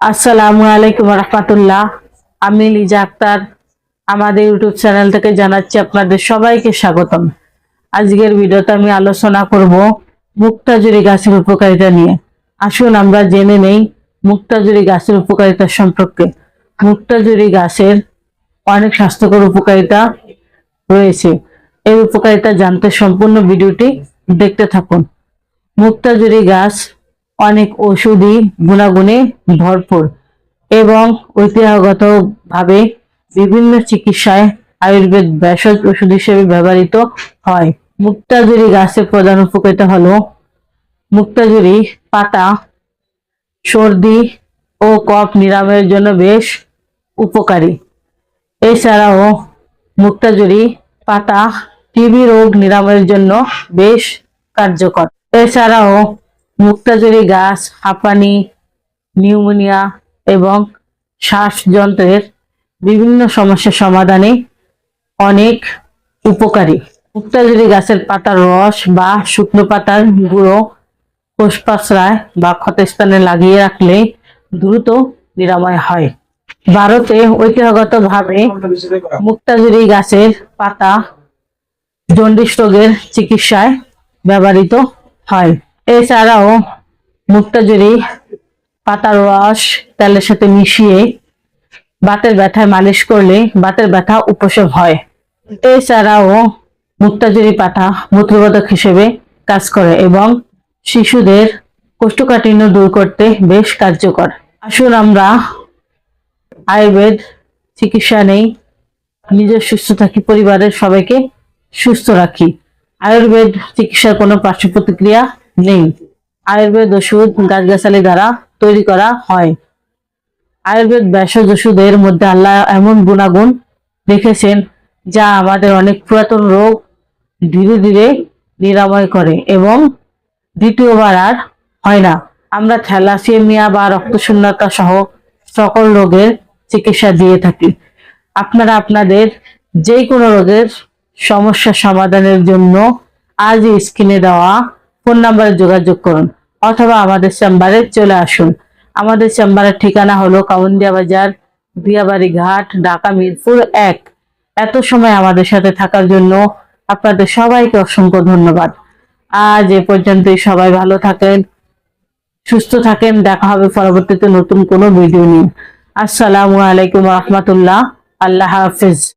আসসালামু আলাইকুম রহমতুল্লাহ। আমি লিজা আক্তার। আমাদের ইউটিউব চ্যানেল থেকে জানাচ্ছি আপনাদের সবাইকে স্বাগতম। আজকের ভিডিওতে আমি আলোচনা করব মুক্তাজুরি গাছের উপকারিতা নিয়ে। আসুন আমরা জেনে নেই মুক্তাজুরি গাছের উপকারিতা সম্পর্কে। মুক্তাজুরি গাছের অনেক স্বাস্থ্যকর উপকারিতা রয়েছে। এই উপকারিতা জানতে সম্পূর্ণ ভিডিওটি দেখতে থাকুন। মুক্তাজুরি গাছ অনেক ঔষধি গুণাগুণে ভরপুর এবং ঐতিহ্যগতভাবে বিভিন্ন চিকিৎসায় আয়ুর্বেদ ভেষজ ওষুধ হিসেবে ব্যবহৃত হয়। মুক্তাজুরি গাছের প্রধান উপকারিতা হল মুক্তাজুরি পাতা, সর্দি ও কফ নিরাময়ের জন্য বেশ উপকারী। এছাড়াও মুক্তাজুরি পাতা, টিবি রোগ নিরাময়ের জন্য বেশ কার্যকর। এছাড়াও মুক্তাজুরি গাছ, হাঁপানি, নিউমোনিয়া এবং শ্বাসযন্ত্রের বিভিন্ন সমস্যা সমাধানে অনেক উপকারী। মুক্তাজুরি গাছের পাতার রস বা শুকনো পাতার গুঁড়ো কোষপাশরায় বা ক্ষতস্থানে লাগিয়ে রাখলে দ্রুত নিরাময় হয়। ভারতে ঐতিহ্যগতভাবে মুক্তাজুরি গাছের পাতা জন্ডিস রোগের চিকিৎসায় ব্যবহৃত হয়। এছাড়াও মুক্তাজুরি, পাতার রস, তেলের সাথে মিশিয়ে বাতের ব্যথায় মালিশ করলে বাতের ব্যথা উপশম হয়। এছাড়াও মুক্তাজুরি পাতা মূত্রবোধক হিসেবে কাজ করে এবং শিশুদের কোষ্ঠকাঠিন্য দূর করতে বেশ কার্যকর। আসুন আমরা আয়ুর্বেদ চিকিৎসা নেই, নিজের সুস্থ থাকি, পরিবারের সবাইকে সুস্থ রাখি। আয়ুর্বেদ চিকিৎসার কোনো পার্শ্ব প্রতিক্রিয়া নেই। আয়ুর্বেদ ওষুধ, গাছগাছালি দ্বারা তৈরি করা হয়। আয়ুর্বেদ ভেষজ ওষুধের মধ্যে আল্লাহ এমন গুণাগুণ রেখেছেন যা আমাদের অনেক পুরাতন রোগ ধীরে ধীরে নিরাময় করে এবং দ্বিতীয়বার আর হয় না। আমরা থ্যালাসেমিয়া বা রক্তশূন্যতা সহ সকল রোগের চিকিৎসা দিয়ে থাকি। আপনারা আপনাদের যে কোনো রোগের সমস্যা সমাধানের জন্য আজই স্ক্রিনে দেওয়া ফোন নাম্বারে যোগাযোগ করুন অথবা আমাদের চেম্বারে চলে আসুন। আমাদের চেম্বারের ঠিকানা হলো কাউন্দিয়া বাজার, বিয়াবাড়ি ঘাট, ঢাকা মিরপুর এক। এত সময় আমাদের সাথে থাকার জন্য আপনাদের সবাইকে অসংখ্য ধন্যবাদ। আজ এ পর্যন্তই সবাই ভালো থাকেন, সুস্থ থাকেন, দেখা হবে পরবর্তীতে নতুন কোনো ভিডিও নিয়ে। আসসালামু আলাইকুম রহমতুল্লাহ। আল্লাহ হাফিজ।